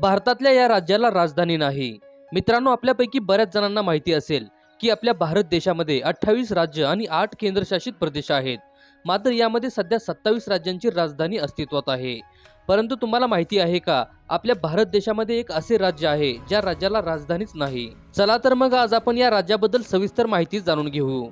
भारतातल्या या राज्याला राजधानी नाही. मित्रांनो आपल्यापैकी बऱ्याच जणांना माहिती असेल की आपल्या भारत देशामध्ये अठ्ठावीस राज्य आणि आठ केंद्रशासित प्रदेश आहेत. मात्र यामध्ये सध्या सत्तावीस राज्यांची राजधानी अस्तित्वात आहे. परंतु तुम्हाला माहिती आहे का आपल्या भारत देशामध्ये एक असे राज्य आहे ज्या राज्याला राजधानीच नाही. चला तर मग आज आपण या राज्याबद्दल सविस्तर माहिती जाणून घेऊ.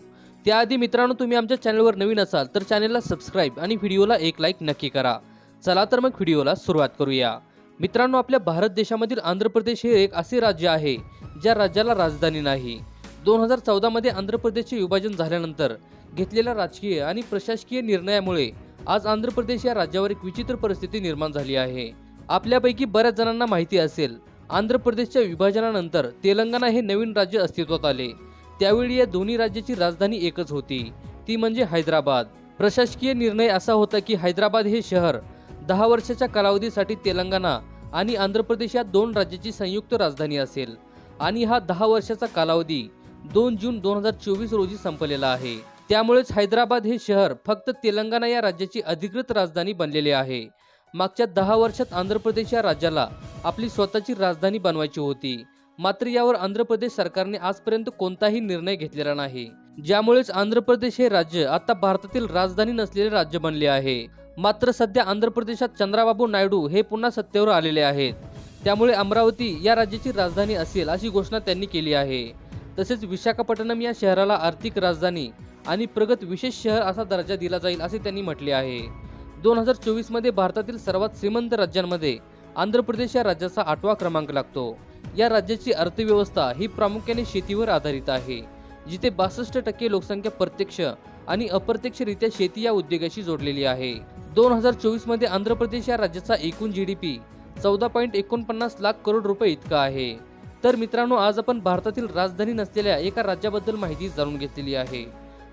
त्याआधी मित्रांनो तुम्ही आमच्या चॅनलवर नवीन असाल तर चॅनलला सबस्क्राईब आणि व्हिडिओला एक लाईक नक्की करा. चला तर मग व्हिडिओला सुरुवात करूया. मित्रांनो आपल्या भारत देशामधील आंध्र प्रदेश हे एक असे राज्य आहे ज्या राज्याला राजधानी नाही. दोन हजार चौदामध्ये आंध्र प्रदेशचे विभाजन झाल्यानंतर घेतलेल्या राजकीय आणि प्रशासकीय निर्णयामुळे आज आंध्र प्रदेश या राज्यावर एक विचित्र परिस्थिती निर्माण झाली आहे. आपल्यापैकी बऱ्याच जणांना माहिती असेल आंध्र प्रदेशच्या विभाजनानंतर तेलंगणा हे नवीन राज्य अस्तित्वात आले. त्यावेळी या दोन्ही राज्याची राजधानी एकच होती ती म्हणजे हैदराबाद. प्रशासकीय निर्णय असा होता की हैदराबाद हे शहर दहा वर्षाच्या कालावधीसाठी तेलंगणा आणि आंध्र प्रदेश या दोन राज्याची संयुक्त राजधानी असेल. आणि हा दहा वर्षाचा कालावधी दोन जून दोन हजार चोवीस रोजी संपलेला आहे. त्यामुळेच हैदराबाद हे शहर फक्त तेलंगणा या राज्याची अधिकृत राजधानी बनलेले आहे. मागच्या दहा वर्षात आंध्र प्रदेश या राज्याला आपली स्वतःची राजधानी बनवायची होती. मात्र यावर आंध्र प्रदेश सरकारने आजपर्यंत कोणताही निर्णय घेतलेला नाही. ज्यामुळेच आंध्र प्रदेश हे राज्य आता भारतातील राजधानी नसलेले राज्य बनले आहे. मात्र सध्या आंध्र प्रदेशात चंद्राबाबू नायडू हे पुन्हा सत्तेवर आलेले आहेत. त्यामुळे अमरावती या राज्याची राजधानी असेल अशी घोषणा त्यांनी केली आहे. तसेच विशाखापट्टणम या शहराला आर्थिक राजधानी आणि प्रगत विशेष शहर असा दर्जा दिला जाईल असे त्यांनी म्हटले आहे. दोन हजार चोवीसमध्ये भारतातील सर्वात श्रीमंत राज्यांमध्ये आंध्र प्रदेश या राज्याचा आठवा क्रमांक लागतो. या राज्याची अर्थव्यवस्था ही प्रामुख्याने शेतीवर आधारित आहे जिथे बासष्ट टक्के लोकसंख्या प्रत्यक्ष आणि अप्रत्यक्षरित्या शेती या उद्योगाशी जोडलेली आहे. दोन हजार चोवीसमध्ये आंध्र प्रदेश या राज्याचा एकूण जी डी पी चौदा पॉईंट एकोणपन्नास लाख करोड रुपये इतका आहे. तर मित्रांनो आज आपण भारतातील राजधानी नसलेल्या एका राज्याबद्दल माहिती जाणून घेतलेली आहे.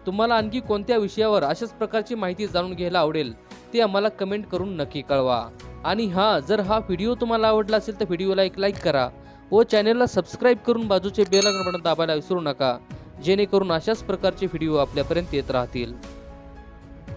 तुम्हाला आणखी कोणत्या विषयावर अशाच प्रकारची माहिती जाणून घ्यायला आवडेल ते आम्हाला कमेंट करून नक्की कळवा. आणि हा जर हा व्हिडिओ तुम्हाला आवडला असेल तर व्हिडिओला एक लाईक करा व चॅनलला सबस्क्राईब करून बाजूचे बेल बटन दाबायला विसरू नका जेणेकरून अशाच प्रकारचे व्हिडिओ आपल्यापर्यंत येत राहतील.